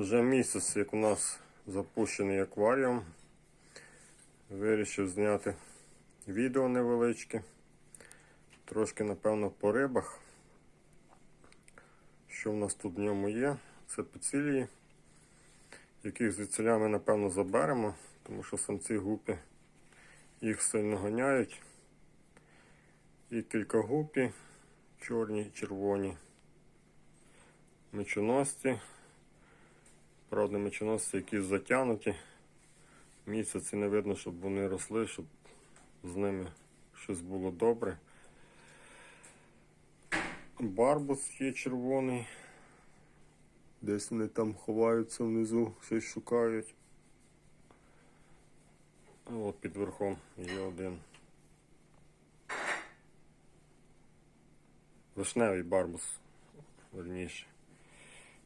Вже місяць, як у нас запущений акваріум. Вирішив зняти відео невеличке. Трошки, напевно, по рибах. Що в нас тут в ньому є? Це пецилії, яких звідсиля ми, напевно, заберемо, тому що самці гупі їх сильно ганяють. І кілька гупі, чорні і червоні. Мечоносці. Правда, мечоносці якісь затягнуті. Місяці не видно, щоб вони росли, щоб з ними щось було добре. Барбус є червоний. Десь вони там ховаються внизу, щось шукають. От під верхом є один. Вишневий барбус, верніше.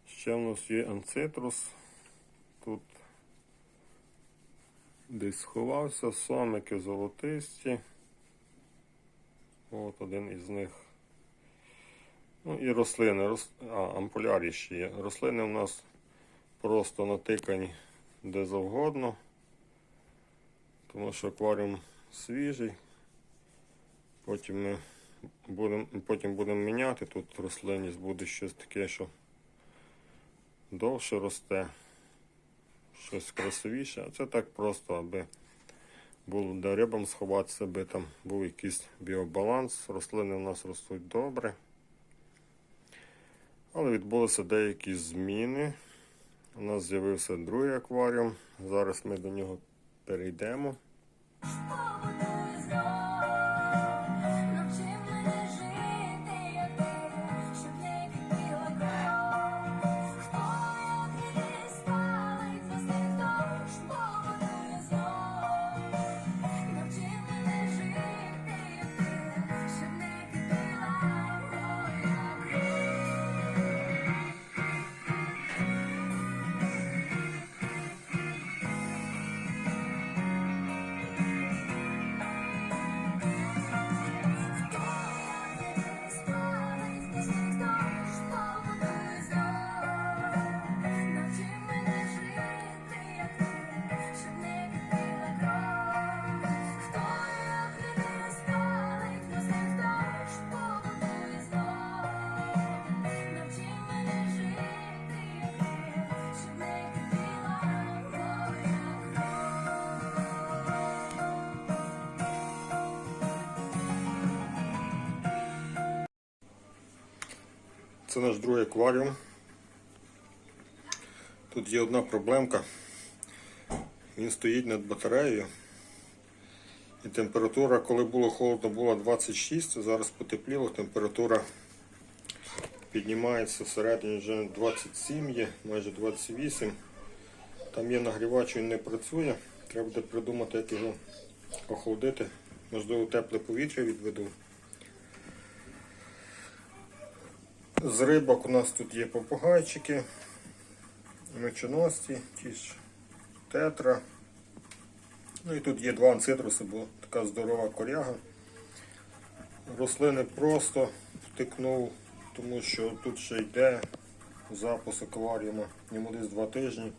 Ще в нас є анцитрус. Тут десь сховався, сомики золотисті. От один із них. Ну і рослини. Рос... А, ампулярі ще є. Рослини у нас просто натикані де завгодно. Тому що акваріум свіжий. Потім ми будемо потім будемо міняти. Тут рослинність буде щось таке, що довше росте, щось красивіше. А це так просто, аби було де рибам сховатися, аби там був якийсь біобаланс. Рослини у нас ростуть добре. Але відбулися деякі зміни. У нас з'явився другий акваріум. Зараз ми до нього перейдемо. Це наш другий акваріум. Тут є одна проблемка. Він стоїть над батареєю. І температура, коли було холодно, була 26, зараз потепліло, температура піднімається всередині вже 27 є, майже 28. Там є нагрівач, він не працює. Треба буде придумати, як його охолодити. Можливо, тепле повітря відведу. З рибок у нас тут є попугайчики, мечоносці, ті ж тетра. Ну і тут є два анцитруси, бо така здорова коряга. Рослини просто втикнув, тому що тут ще йде запуск акваріума, йому десь два тижні.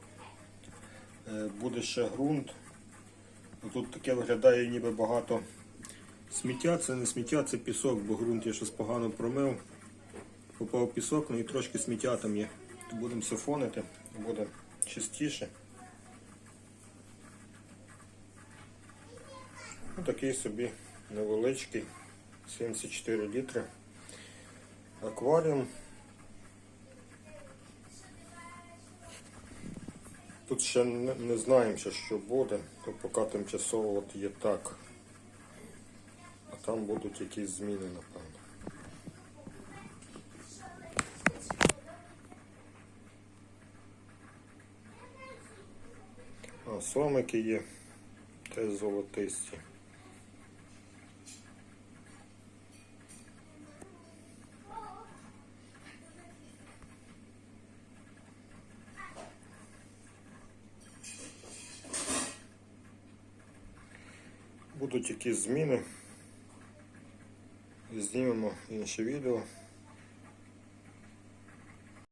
Е, Буде ще ґрунт. Тут таке виглядає ніби багато сміття. Це не сміття, це пісок, бо ґрунт я щось погано промив попав пісок, ну і трошки сміття там є. Будемо сифонити, буде чистіше. Ну, такий собі невеличкий 74 літри акваріум. Тут ще не, не знаємо, що буде, то поки тимчасово от є так. А там будуть якісь зміни, напевно. А, сомики є теж золотисті. Будуть якісь зміни. Знімемо інше відео.